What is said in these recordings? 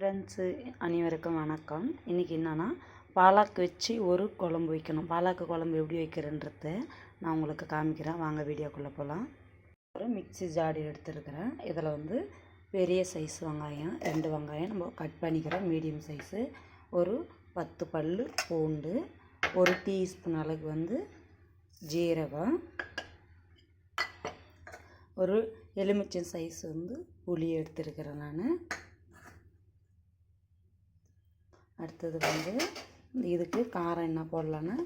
Friends அனைவருக்கும் வணக்கம். இன்றைக்கி என்னென்னா பாலாக்கு வச்சு ஒரு குழம்பு வைக்கணும். பாலாக்கு குழம்பு எப்படி வைக்கிறேன்றத நான் உங்களுக்கு காமிக்கிறேன். வாங்க வீடியோக்குள்ளே போகலாம் ஒரு மிக்ஸி ஜாடி எடுத்துருக்கிறேன். இதில் வந்து பெரிய சைஸ் வெங்காயம் ரெண்டு வெங்காயம் நம்ம கட் பண்ணிக்கிறோம். மீடியம் சைஸு ஒரு பத்து பல் பூண்டு ஒரு டீஸ்பூன் அளவுக்கு வந்து ஜீரகம் ஒரு எலுமிச்சம் சைஸ் வந்து புளி எடுத்துருக்கிறேன் நான். அடுத்தது வந்து இதுக்கு காரம் என்ன போடலான்னா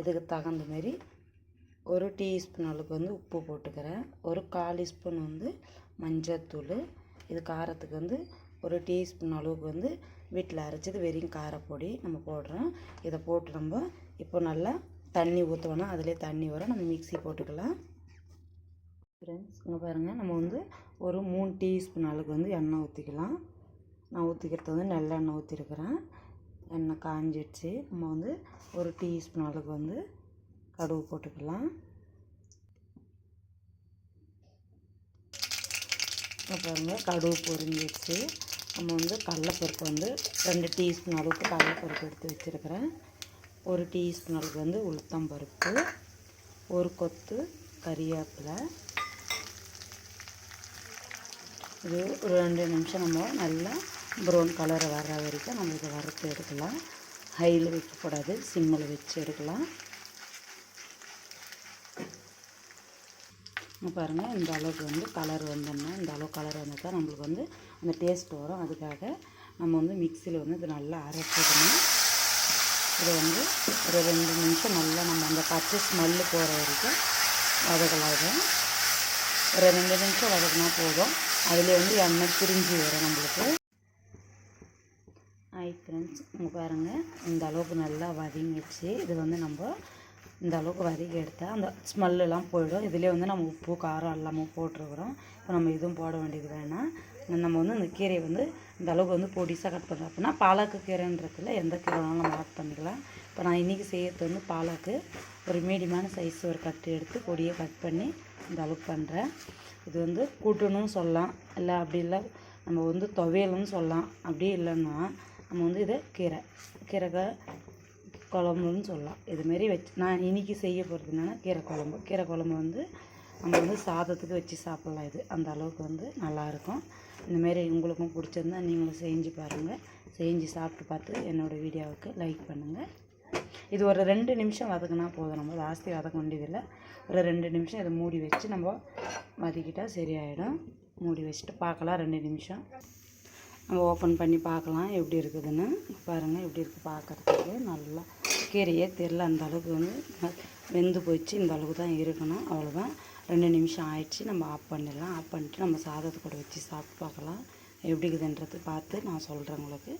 இதுக்கு தகுந்த மாரி ஒரு டீஸ்பூன் அளவுக்கு வந்து உப்பு போட்டுக்கிறேன். ஒரு கால் ஸ்பூன் வந்து மஞ்சத்தூள் இது காரத்துக்கு வந்து ஒரு டீஸ்பூன் அளவுக்கு வந்து வீட்டில் அரைச்சது வெறும் காரப்பொடி நம்ம போடுறோம். இதை போட்டு நம்ம இப்போ நல்லா தண்ணி ஊற்றுவோன்னா அதிலே தண்ணி வரும். நம்ம மிக்சி போட்டுக்கலாம். ஃப்ரெண்ட்ஸ் இங்கே பாருங்கள் நம்ம வந்து ஒரு மூணு டீஸ்பூன் அளவுக்கு வந்து எண்ணெய் ஊற்றிக்கலாம் நான் ஊற்றிக்கிறது வந்து நல்லெண்ணெய் ஊற்றிருக்கிறேன் எண்ணெய் காஞ்சிடுச்சு. நம்ம வந்து ஒரு டீஸ்பூன் அளவுக்கு வந்து கடுகு போட்டுக்கலாம். பாருங்க கடுகு பொரிஞ்சிடுச்சு. நம்ம வந்து கடலப்பருப்பு வந்து ரெண்டு டீஸ்பூன் அளவுக்கு கடலப்பருப்பு எடுத்து வச்சுருக்கிறேன். ஒரு டீஸ்பூன் அளவுக்கு வந்து உளுத்தம் பருப்பு ஒரு கொத்து கறிவேப்பிலை. இது ஒரு ரெண்டு நிமிஷம் நம்ம நல்லா ப்ரௌன் கலர் வர்ற வரைக்கும் நம்ம இதை வறுத்து எடுக்கலாம். ஹையில் வைக்கக்கூடாது சிம்மில் வச்சு எடுக்கலாம். பாருங்கள் இந்த அளவுக்கு வந்து கலர் வந்தோம்னா இந்த அளவு கலர் வந்தால் தான் நம்மளுக்கு வந்து அந்த டேஸ்ட் வரும். அதுக்காக நம்ம வந்து மிக்சியில் வந்து இது நல்லா அரைச்சிக்கணும் இதை வந்து ஒரு ரெண்டு நிமிஷம் நல்லா நம்ம அந்த பச்சை ஸ்மெல்லு போகிற வரைக்கும் வதக்கலாம் ஒரு ரெண்டு நிமிஷம் வதக்கினா போதும். அதில் வந்து எண்ணெய் பிரிஞ்சு வரும் நம்மளுக்கு. ஹாய் ஃப்ரெண்ட்ஸ் இங்கே பாருங்கள் இந்த அளவுக்கு நல்லா வதங்கிடுச்சு. இது வந்து நம்ம இந்த அளவுக்கு வதக்கி எடுத்தால் அந்த ஸ்மெல்லாம் போயிடும். இதிலே வந்து நம்ம உப்பு காரம் எல்லாமே போட்டிருக்குறோம். இப்போ நம்ம எதுவும் போட வேண்டியது வேணாம். நம்ம வந்து இந்த கீரையை வந்து இந்த அளவுக்கு வந்து பொடிசாக கட் பண்ணுறோம் அப்படின்னா பாலாக்கு கீரைன்றதுல எந்த கீரை வேணாலும் நம்ம ஆட் பண்ணிக்கலாம். இப்போ நான் இன்றைக்கி செய்யறது வந்து பாலாக்கு. ஒரு மீடியமான சைஸ் ஒரு கட்டு எடுத்து பொடியை கட் பண்ணி இந்த அளவுக்கு பண்ணுறேன் இது வந்து கூட்டணும்னு சொல்லலாம். இல்லை அப்படி இல்லை. நம்ம வந்து துவையல்னு சொல்லலாம். அப்படி இல்லைன்னா நம்ம வந்து இதை கீரை கீரை குழம்புன்னு சொல்லலாம். இதுமாரி வச்சு நான் இன்றைக்கி செய்ய போகிறது என்னென்னா கீரை குழம்பு. கீரை குழம்பு வந்து நம்ம வந்து சாதத்துக்கு வச்சு சாப்பிட்லாம் இது. அந்த அளவுக்கு வந்து நல்லாயிருக்கும் இந்தமாரி உங்களுக்கும் பிடிச்சிருந்தா நீங்களும் செஞ்சு பாருங்கள் செஞ்சு சாப்பிட்டு பார்த்து என்னோடய வீடியோவுக்கு லைக் பண்ணுங்கள் இது ஒரு ரெண்டு நிமிஷம் வதக்குனா போதும். நம்ம ஜாஸ்தி வதக்க வேண்டியதில்லை ஒரு ரெண்டு நிமிஷம் இதை மூடி வச்சு நம்ம வதக்கிட்டால் சரியாயிடும். மூடி வச்சுட்டு பார்க்கலாம். ரெண்டு நிமிஷம். நம்ம ஓப்பன் பண்ணி பார்க்கலாம். எப்படி இருக்குதுன்னு. பாருங்கள் எப்படி இருக்குது பார்க்குறதுக்கு. நல்லா கீரையே தெரில அந்த அளவுக்கு வந்து வெந்து போச்சு இந்த அளவுக்கு தான் இருக்கணும். அவ்வளோதான் ரெண்டு நிமிஷம் ஆயிடுச்சு. நம்ம ஆஃப் பண்ணிடலாம். ஆஃப் பண்ணிட்டு நம்ம சாதத்தை கூட வச்சு சாப்பிட்டு பார்க்கலாம். எப்படி இருக்குதுன்றது பார்த்து நான் சொல்கிறேன் உங்களுக்கு.